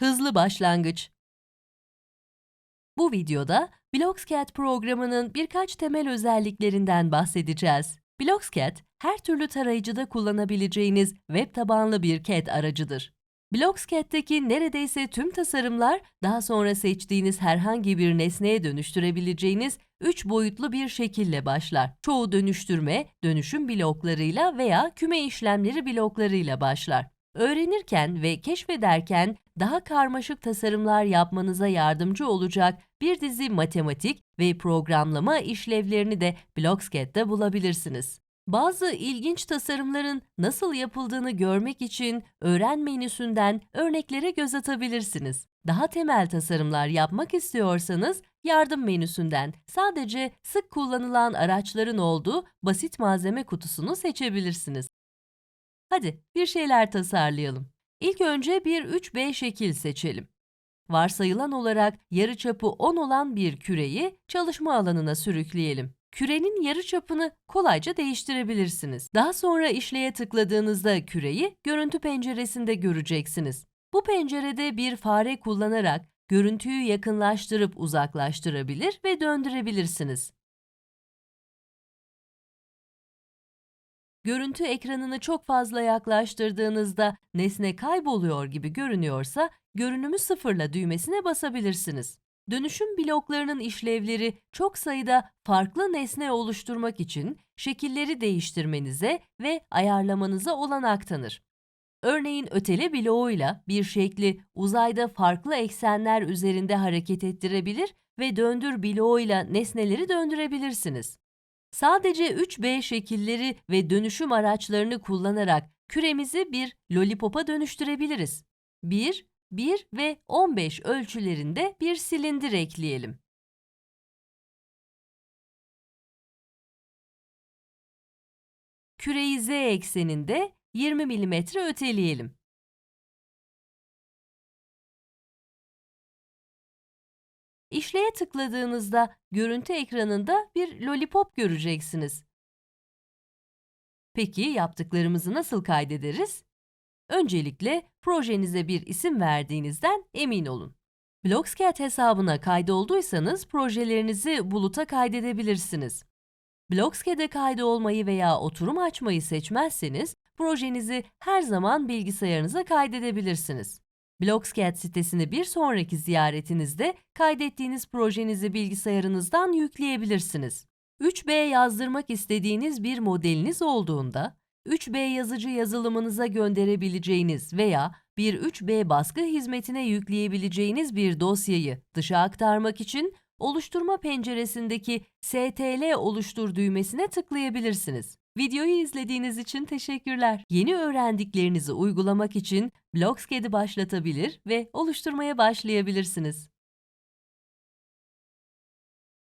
Hızlı başlangıç. Bu videoda Blockscat programının birkaç temel özelliklerinden bahsedeceğiz. Blockscat, her türlü tarayıcıda kullanabileceğiniz web tabanlı bir CAD aracıdır. Blockscat'teki neredeyse tüm tasarımlar daha sonra seçtiğiniz herhangi bir nesneye dönüştürebileceğiniz 3 boyutlu bir şekille başlar. Çoğu dönüştürme, dönüşüm bloklarıyla veya küme işlemleri bloklarıyla başlar. Öğrenirken ve keşfederken daha karmaşık tasarımlar yapmanıza yardımcı olacak bir dizi matematik ve programlama işlevlerini de Blockscat'te bulabilirsiniz. Bazı ilginç tasarımların nasıl yapıldığını görmek için öğren menüsünden örneklere göz atabilirsiniz. Daha temel tasarımlar yapmak istiyorsanız yardım menüsünden sadece sık kullanılan araçların olduğu basit malzeme kutusunu seçebilirsiniz. Hadi bir şeyler tasarlayalım. İlk önce bir 3B şekil seçelim. Varsayılan olarak yarıçapı 10 olan bir küreyi çalışma alanına sürükleyelim. Kürenin yarıçapını kolayca değiştirebilirsiniz. Daha sonra işleye tıkladığınızda küreyi görüntü penceresinde göreceksiniz. Bu pencerede bir fare kullanarak görüntüyü yakınlaştırıp uzaklaştırabilir ve döndürebilirsiniz. Görüntü ekranını çok fazla yaklaştırdığınızda nesne kayboluyor gibi görünüyorsa görünümü sıfırla düğmesine basabilirsiniz. Dönüşüm bloklarının işlevleri çok sayıda farklı nesne oluşturmak için şekilleri değiştirmenize ve ayarlamanıza olanak tanır. Örneğin ötele bloğuyla bir şekli uzayda farklı eksenler üzerinde hareket ettirebilir ve döndür bloğuyla nesneleri döndürebilirsiniz. Sadece 3B şekilleri ve dönüşüm araçlarını kullanarak küremizi bir lollipopa dönüştürebiliriz. 1, 1 ve 15 ölçülerinde bir silindir ekleyelim. Küreyi z ekseninde 20 mm öteleyelim. İşleye tıkladığınızda görüntü ekranında bir lollipop göreceksiniz. Peki yaptıklarımızı nasıl kaydederiz? Öncelikle projenize bir isim verdiğinizden emin olun. Blockscat hesabına kaydolduysanız projelerinizi buluta kaydedebilirsiniz. Blockscat'e kaydolmayı veya oturum açmayı seçmezseniz projenizi her zaman bilgisayarınıza kaydedebilirsiniz. Blockscat sitesini bir sonraki ziyaretinizde kaydettiğiniz projenizi bilgisayarınızdan yükleyebilirsiniz. 3B yazdırmak istediğiniz bir modeliniz olduğunda, 3B yazıcı yazılımınıza gönderebileceğiniz veya bir 3B baskı hizmetine yükleyebileceğiniz bir dosyayı dışa aktarmak için oluşturma penceresindeki STL oluştur düğmesine tıklayabilirsiniz. Videoyu izlediğiniz için teşekkürler. Yeni öğrendiklerinizi uygulamak için Blockscad'i başlatabilir ve oluşturmaya başlayabilirsiniz.